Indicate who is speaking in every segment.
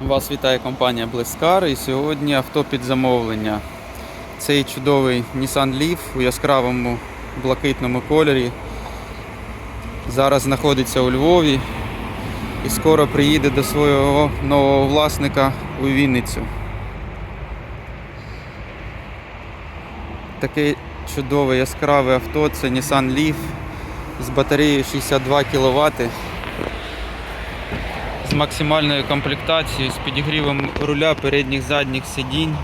Speaker 1: Вас вітає компанія Blescar і сьогодні авто під замовлення. Цей чудовий Nissan Leaf у яскравому блакитному кольорі. Зараз знаходиться у Львові і скоро приїде до свого нового власника у Вінницю. Таке чудове яскраве авто це Nissan Leaf з батареєю 62 кВт з максимальною комплектацією, з підігрівом руля передніх задніх сидінь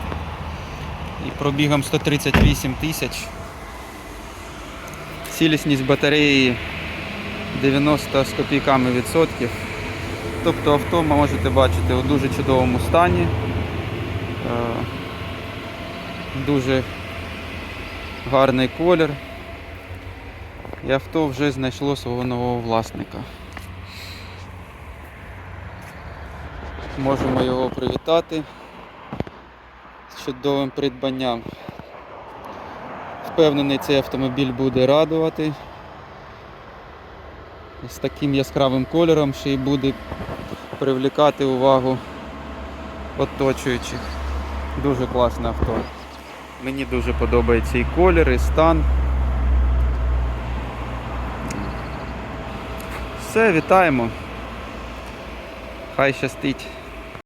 Speaker 1: і пробігом 138 тисяч. Цілісність батареї 90 з копійками відсотків. Тобто авто можете бачити у дуже чудовому стані. Е, Дуже гарний колір. І авто вже знайшло свого нового власника. Можемо його привітати з чудовим придбанням. Впевнений, цей автомобіль буде радувати. З таким яскравим кольором ще й буде привлікати увагу оточуючих. Дуже класне авто. Мені дуже подобається і колір, і стан. Все, вітаємо. Хай щастить.